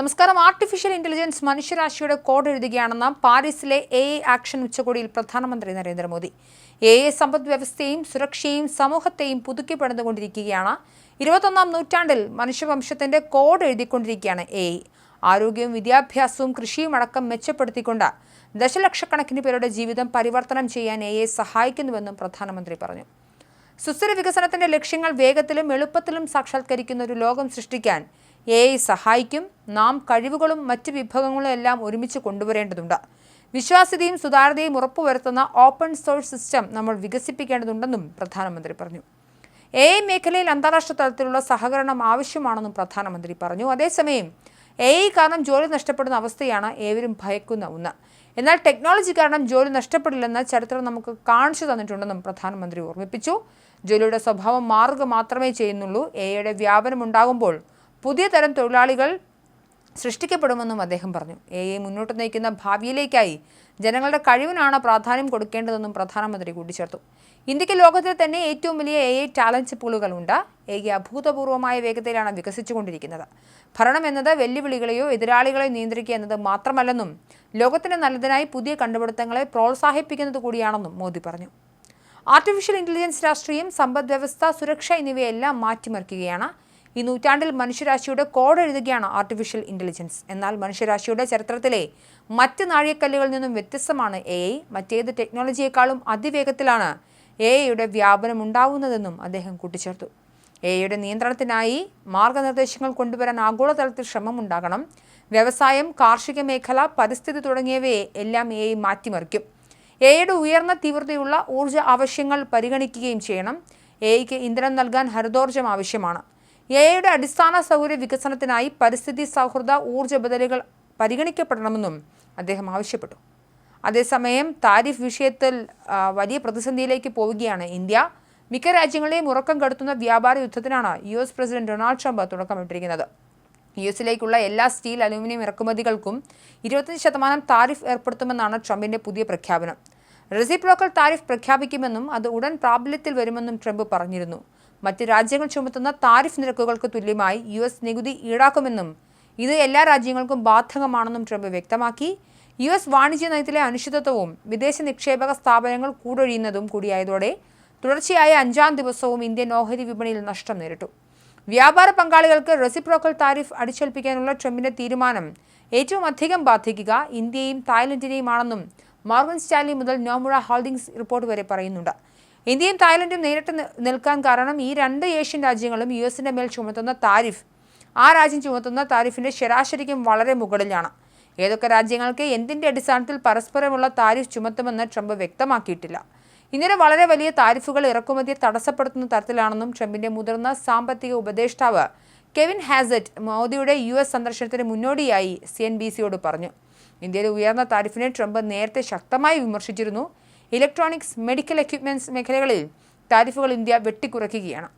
നമസ്കാരം. Artificial intelligence മനുഷ്യരാശിയുടെ code എഴുതുകയാണെന്ന പാരീസിലെ എ എ ആക്ഷൻ ഉച്ചകോടിയിൽ പ്രധാനമന്ത്രി നരേന്ദ്രമോദി. എ എ സമ്പദ് വ്യവസ്ഥയും സുരക്ഷയും സമൂഹത്തെയും പുതുക്കി പണിതുകൊണ്ടിരിക്കുകയാണ് ഇരുപത്തൊന്നാം നൂറ്റാണ്ടിൽ മനുഷ്യവംശത്തിന്റെ കോഡ് എഴുതിക്കൊണ്ടിരിക്കുകയാണ് എ ആരോഗ്യവും വിദ്യാഭ്യാസവും കൃഷിയും അടക്കം മെച്ചപ്പെടുത്തിക്കൊണ്ട് ദശലക്ഷക്കണക്കിന് പേരുടെ ജീവിതം പരിവർത്തനം ചെയ്യാൻ എ സഹായിക്കുന്നുവെന്നും പ്രധാനമന്ത്രി പറഞ്ഞു. സുസ്ഥിര വികസനത്തിന്റെ ലക്ഷ്യങ്ങൾ വേഗത്തിലും എളുപ്പത്തിലും സാക്ഷാത്കരിക്കുന്ന ഒരു ലോകം സൃഷ്ടിക്കാൻ എ ഐ സഹായിക്കും. നാം കഴിവുകളും മറ്റ് വിഭവങ്ങളും എല്ലാം ഒരുമിച്ച് കൊണ്ടുവരേണ്ടതുണ്ട്. വിശ്വാസ്യതയും സുതാര്യതയും ഉറപ്പുവരുത്തുന്ന ഓപ്പൺ സോഴ്സ് സിസ്റ്റം നമ്മൾ വികസിപ്പിക്കേണ്ടതുണ്ടെന്നും പ്രധാനമന്ത്രി പറഞ്ഞു. എ ഐ മേഖലയിൽ അന്താരാഷ്ട്ര തലത്തിലുള്ള സഹകരണം ആവശ്യമാണെന്നും പ്രധാനമന്ത്രി പറഞ്ഞു. അതേസമയം എ ഐ കാരണം ജോലി നഷ്ടപ്പെടുന്ന അവസ്ഥയാണ് ഏവരും ഭയക്കുന്ന ഒന്ന്. എന്നാൽ ടെക്നോളജി കാരണം ജോലി നഷ്ടപ്പെടില്ലെന്ന് ചരിത്രം നമുക്ക് കാണിച്ചു തന്നിട്ടുണ്ടെന്നും പ്രധാനമന്ത്രി ഓർമ്മിപ്പിച്ചു. ജോലിയുടെ സ്വഭാവം മാറുക മാത്രമേ ചെയ്യുന്നുള്ളൂ. എ ഐയുടെ വ്യാപനം ഉണ്ടാകുമ്പോൾ പുതിയ തരം തൊഴിലാളികൾ സൃഷ്ടിക്കപ്പെടുമെന്നും അദ്ദേഹം പറഞ്ഞു. എ ഐ മുന്നോട്ട് നയിക്കുന്ന ഭാവിയിലേക്കായി ജനങ്ങളുടെ കഴിവിനാണ് പ്രാധാന്യം കൊടുക്കേണ്ടതെന്നും പ്രധാനമന്ത്രി കൂട്ടിച്ചേർത്തു. ഇന്ത്യയ്ക്ക് ലോകത്തിൽ തന്നെ ഏറ്റവും വലിയ എ ഐ ടാലന്റ് പൂളുകളുണ്ട്. എ ഐ അഭൂതപൂർവമായ വേഗതയിലാണ് വികസിച്ചുകൊണ്ടിരിക്കുന്നത്. ഭരണം എന്നത് വെല്ലുവിളികളെയോ എതിരാളികളെയോ നിയന്ത്രിക്കുക എന്നത് മാത്രമല്ലെന്നും ലോകത്തിന് നല്ലതിനായി പുതിയ കണ്ടുപിടുത്തങ്ങളെ പ്രോത്സാഹിപ്പിക്കുന്നത് കൂടിയാണെന്നും മോദി പറഞ്ഞു. ആർട്ടിഫിഷ്യൽ ഇന്റലിജൻസ് രാഷ്ട്രീയം സമ്പദ്വ്യവസ്ഥ സുരക്ഷ എന്നിവയെല്ലാം മാറ്റിമറിക്കുകയാണ്. ഈ നൂറ്റാണ്ടിൽ മനുഷ്യരാശിയുടെ കോഡ് എഴുതുകയാണ് ആർട്ടിഫിഷ്യൽ ഇന്റലിജൻസ് എന്നാൽ മനുഷ്യരാശിയുടെ ചരിത്രത്തിലെ മറ്റ് നാഴികക്കല്ലുകളിൽ നിന്നും വ്യത്യസ്തമാണ് എ ഐ മറ്റേത് ടെക്നോളജിയെക്കാളും അതിവേഗത്തിലാണ് എ ഐയുടെ വ്യാപനം ഉണ്ടാവുന്നതെന്നും അദ്ദേഹം കൂട്ടിച്ചേർത്തു. എ ഐയുടെ നിയന്ത്രണത്തിനായി മാർഗനിർദ്ദേശങ്ങൾ കൊണ്ടുവരാൻ ആഗോളതലത്തിൽ ശ്രമമുണ്ടാകണം വ്യവസായം കാർഷിക മേഖല പരിസ്ഥിതി തുടങ്ങിയവയെ എല്ലാം എ മാറ്റിമറിക്കും. എയുടെ ഉയർന്ന തീവ്രതയുള്ള ഊർജ ആവശ്യങ്ങൾ പരിഗണിക്കുകയും ചെയ്യണം. എയ്ക്ക് ഇന്ധനം നൽകാൻ ഹരിതോർജം ആവശ്യമാണ്. എയുടെ അടിസ്ഥാന സൗകര്യ വികസനത്തിനായി പരിസ്ഥിതി സൗഹൃദ ഊർജ ബദലുകൾ പരിഗണിക്കപ്പെടണമെന്നും അദ്ദേഹം ആവശ്യപ്പെട്ടു. അതേസമയം താരിഫ് വിഷയത്തിൽ വലിയ പ്രതിസന്ധിയിലേക്ക് പോവുകയാണ് ഇന്ത്യ. മിക്ക രാജ്യങ്ങളെയും ഉറക്കം കെടുത്തുന്ന വ്യാപാര യുദ്ധത്തിനാണ് U S president Donald Trump തുടക്കമിട്ടിരിക്കുന്നത്. U എസിലേക്കുള്ള എല്ലാ സ്റ്റീൽ അലുമിനിയം ഇറക്കുമതികൾക്കും ഇരുപത്തഞ്ച് ശതമാനം താരിഫ് ഏർപ്പെടുത്തുമെന്നാണ് ട്രംപിന്റെ പുതിയ പ്രഖ്യാപനം. റെസിപ്രോക്കൽ താരിഫ് പ്രഖ്യാപിക്കുമെന്നും അത് ഉടൻ പ്രാബല്യത്തിൽ വരുമെന്നും ട്രംപ് പറഞ്ഞിരുന്നു. മറ്റ് രാജ്യങ്ങൾ ചുമത്തുന്ന താരിഫ് നിരക്കുകൾക്ക് തുല്യമായി യു എസ് നികുതി ഈടാക്കുമെന്നും ഇത് എല്ലാ രാജ്യങ്ങൾക്കും ബാധകമാണെന്നും ട്രംപ് വ്യക്തമാക്കി. യു എസ് വാണിജ്യ നയത്തിലെ അനിശ്ചിതത്വവും വിദേശ നിക്ഷേപക സ്ഥാപനങ്ങൾ കൂടൊഴിയുന്നതും കൂടിയായതോടെ തുടർച്ചയായ അഞ്ചാം ദിവസവും ഇന്ത്യൻ ഓഹരി വിപണിയിൽ നഷ്ടം നേരിട്ടു. വ്യാപാര പങ്കാളികൾക്ക് റെസിപ്രോക്കൽ താരിഫ് അടിച്ചേൽപ്പിക്കാനുള്ള ട്രംപിന്റെ തീരുമാനം ഏറ്റവും അധികം ബാധിക്കുക ഇന്ത്യയും തായ്ലൻഡിനെയുമാണെന്നും മോർഗൻ സ്റ്റാലി മുതൽ നോമുഴ ഹോൾഡിംഗ്സ് റിപ്പോർട്ട് വരെ പറയുന്നുണ്ട്. ഇന്ത്യയും തായ്ലൻഡും നേരിട്ട് നിൽക്കാൻ കാരണം ഈ രണ്ട് ഏഷ്യൻ രാജ്യങ്ങളും യു എസിന്റെ മേൽ ചുമത്തുന്ന താരിഫ് ആ രാജ്യം ചുമത്തുന്ന താരിഫിന്റെ ശരാശരിക്കും വളരെ മുകളിലാണ്. ഏതൊക്കെ രാജ്യങ്ങൾക്ക് എന്തിന്റെ അടിസ്ഥാനത്തിൽ പരസ്പരമുള്ള താരിഫ് ചുമത്തുമെന്ന് ട്രംപ് വ്യക്തമാക്കിയിട്ടില്ല. ഇങ്ങനെ വളരെ വലിയ താരിഫുകൾ ഇറക്കുമതിയെ തടസ്സപ്പെടുത്തുന്ന തരത്തിലാണെന്നും ട്രംപിന്റെ മുതിർന്ന സാമ്പത്തിക ഉപദേഷ്ടാവ് കെവിൻ ഹാസറ്റ് മോദിയുടെ യു എസ് സന്ദർശനത്തിന് മുന്നോടിയായി സി എൻ ബി സിയോട് പറഞ്ഞു. ഇന്ത്യയിലെ ഉയർന്ന താരിഫിനെ ട്രംപ് നേരത്തെ ശക്തമായി വിമർശിച്ചിരുന്നു. ഇലക്ട്രോണിക്സ് മെഡിക്കൽ എക്യുപ്മെന്റ്സ് മേഖലകളിൽ താരിഫുകൾ ഇന്ത്യ വെട്ടിക്കുറയ്ക്കുകയാണ്.